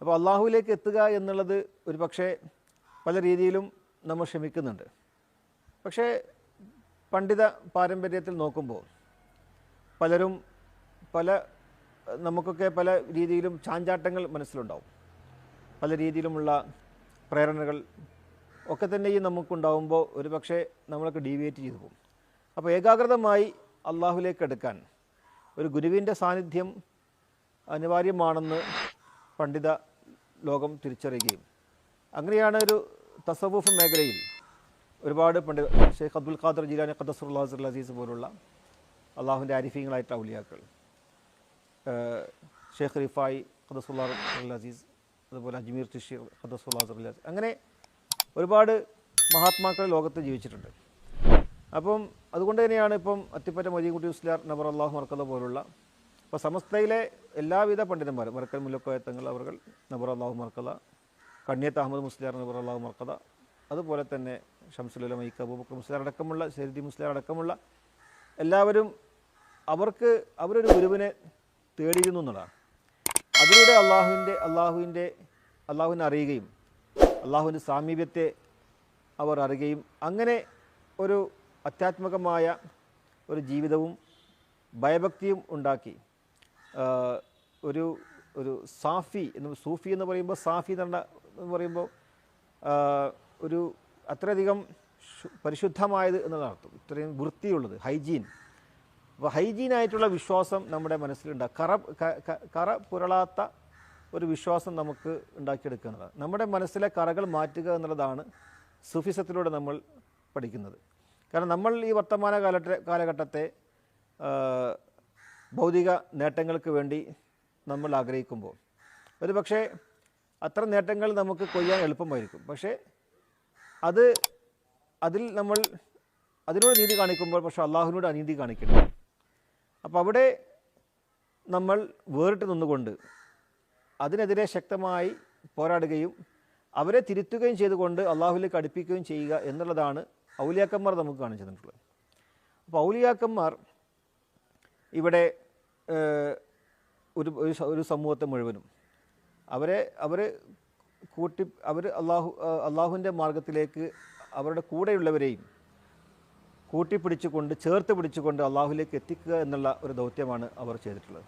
അപ്പോൾ അള്ളാഹുവിലേക്ക് എത്തുക എന്നുള്ളത് ഒരു പക്ഷേ പല രീതിയിലും നമ്മൾ ശ്രമിക്കുന്നുണ്ട് പക്ഷേ പണ്ഡിത പാരമ്പര്യത്തിൽ നോക്കുമ്പോൾ പലരും പല നമുക്കൊക്കെ പല രീതിയിലും ചാഞ്ചാട്ടങ്ങൾ മനസ്സിലുണ്ടാവും. പല രീതിയിലുമുള്ള പ്രേരണകൾ ഒക്കെ തന്നെയും നമുക്കുണ്ടാവുമ്പോൾ ഒരു പക്ഷേ നമ്മളൊക്കെ ഡീവിയേറ്റ് ചെയ്തു പോകും. അപ്പോൾ ഏകാഗ്രതമായി അള്ളാഹുലേക്ക് എടുക്കാൻ ഒരു ഗുരുവിന്റെ സാന്നിധ്യം അനിവാര്യമാണെന്ന് പണ്ഡിത ലോകം തിരിച്ചറിയുകയും. അങ്ങനെയാണ് ഒരു തസവൂഫ് മേഖലയിൽ ഒരുപാട് പണ്ഡിത ഷെയ്ഖ് അബ്ദുൽ ഖാദർ ജിലാനി ഖദസുല്ലാഹുൽ അസീസ് പോലുള്ള അള്ളാഹുവിന്റെ ആരിഫീങ്ങളായിട്ടുള്ള ഔലിയാക്കൾ. ഷെയ്ഖ് റിഫായി ഖദസുല്ലാഹുൽ അസീസ് അതുപോലെ അജ്മീർ തുഷീർ ഖദസുല്ലാഹുൽ അസീസ് അങ്ങനെ ഒരുപാട് മഹാത്മാക്കൾ ലോകത്ത് ജീവിച്ചിട്ടുണ്ട്. അപ്പം അതുകൊണ്ട് തന്നെയാണ് ഇപ്പം അത്തിപ്പറ്റ മൊയ്തീൻകുട്ടി ഉസ്ലാർ നബർ അള്ളാഹു മർക്കത പോലുള്ള ഇപ്പോൾ സമസ്തയിലെ എല്ലാവിധ പണ്ഡിതന്മാരും മറക്കൽ മുല്ലക്കോയത്തങ്ങൾ അവർ നബർ അള്ളാഹു മർക്കത കണ്ണിയത്ത് അഹമ്മദ് മുസ്ലിയാർ നബർ അള്ളാഹു മർക്കത അതുപോലെ തന്നെ ഷംസുലുല മൈക്ക് അബൂബക്കർ മുസ്ലിയാർ അടക്കമുള്ള ശരിദി മുസ്ലിയാർ അടക്കമുള്ള എല്ലാവരും അവർക്ക് അവരൊരു ഗുരുവിനെ തേടിയിരുന്നു എന്നുള്ളതാണ്. അതിലൂടെ അള്ളാഹുവിന്റെ അള്ളാഹുവിന്റെ അള്ളാഹുവിനെ അറിയുകയും അള്ളാഹുവിന്റെ സാമീപ്യത്തെ അവർ അറിയുകയും അങ്ങനെ ഒരു അത്യാത്മകമായ ഒരു ജീവിതവും ഭയഭക്തിയും ഉണ്ടാക്കി ഒരു ഒരു സാഫി എന്ന് സൂഫി എന്ന് പറയുമ്പോൾ സാഫി എന്ന് പറയുമ്പോൾ ഒരു അത്രയധികം പരിശുദ്ധമായത് എന്നതാണ് അർത്ഥം ഇത്രയും വൃത്തിയുള്ളത് ഹൈജീൻ. അപ്പോൾ ഹൈജീനായിട്ടുള്ള വിശ്വാസം നമ്മുടെ മനസ്സിലുണ്ടാകും കറ കറ പുരളാത്ത ഒരു വിശ്വാസം നമുക്ക് ഉണ്ടാക്കിയെടുക്കുക നമ്മുടെ മനസ്സിലെ കറകൾ മാറ്റുക എന്നുള്ളതാണ് സുഫിസത്തിലൂടെ നമ്മൾ പഠിക്കുന്നത്. കാരണം നമ്മൾ ഈ വർത്തമാന കാലഘട്ട കാലഘട്ടത്തെ ഭൗതിക നേട്ടങ്ങൾക്ക് വേണ്ടി നമ്മൾ ആഗ്രഹിക്കുമ്പോൾ. ഒരു പക്ഷേ അത്ര നേട്ടങ്ങൾ നമുക്ക് കൊയ്യാൻ എളുപ്പമായിരിക്കും. പക്ഷേ അത് അതിൽ നമ്മൾ അതിനോട് നീതി കാണിക്കുമ്പോൾ പക്ഷേ അള്ളാഹുവിനോട് അനീതി കാണിക്കണം അപ്പോൾ അവിടെ നമ്മൾ വേറിട്ട് നിന്നുകൊണ്ട് അതിനെതിരെ ശക്തമായി പോരാടുകയും അവരെ തിരുത്തുകയും ചെയ്തുകൊണ്ട് അള്ളാഹുലേക്ക് അടുപ്പിക്കുകയും ചെയ്യുക എന്നുള്ളതാണ് ഔലിയാക്കന്മാർ നമുക്ക് കാണിച്ചു തന്നിട്ടുള്ളത്. അപ്പോൾ ഔലിയാക്കന്മാർ ഇവിടെ ഒരു ഒരു സമൂഹത്തെ മുഴുവനും. അവരെ അവർ കൂട്ടി അവർ അള്ളാഹു അള്ളാഹുവിന്റെ മാർഗത്തിലേക്ക് അവരുടെ കൂടെയുള്ളവരെയും കൂട്ടിപ്പിടിച്ചുകൊണ്ട് ചേർത്ത് പിടിച്ചുകൊണ്ട് അള്ളാഹുലേക്ക് എത്തിക്കുക എന്നുള്ള ഒരു ദൗത്യമാണ് അവർ ചെയ്തിട്ടുള്ളത്.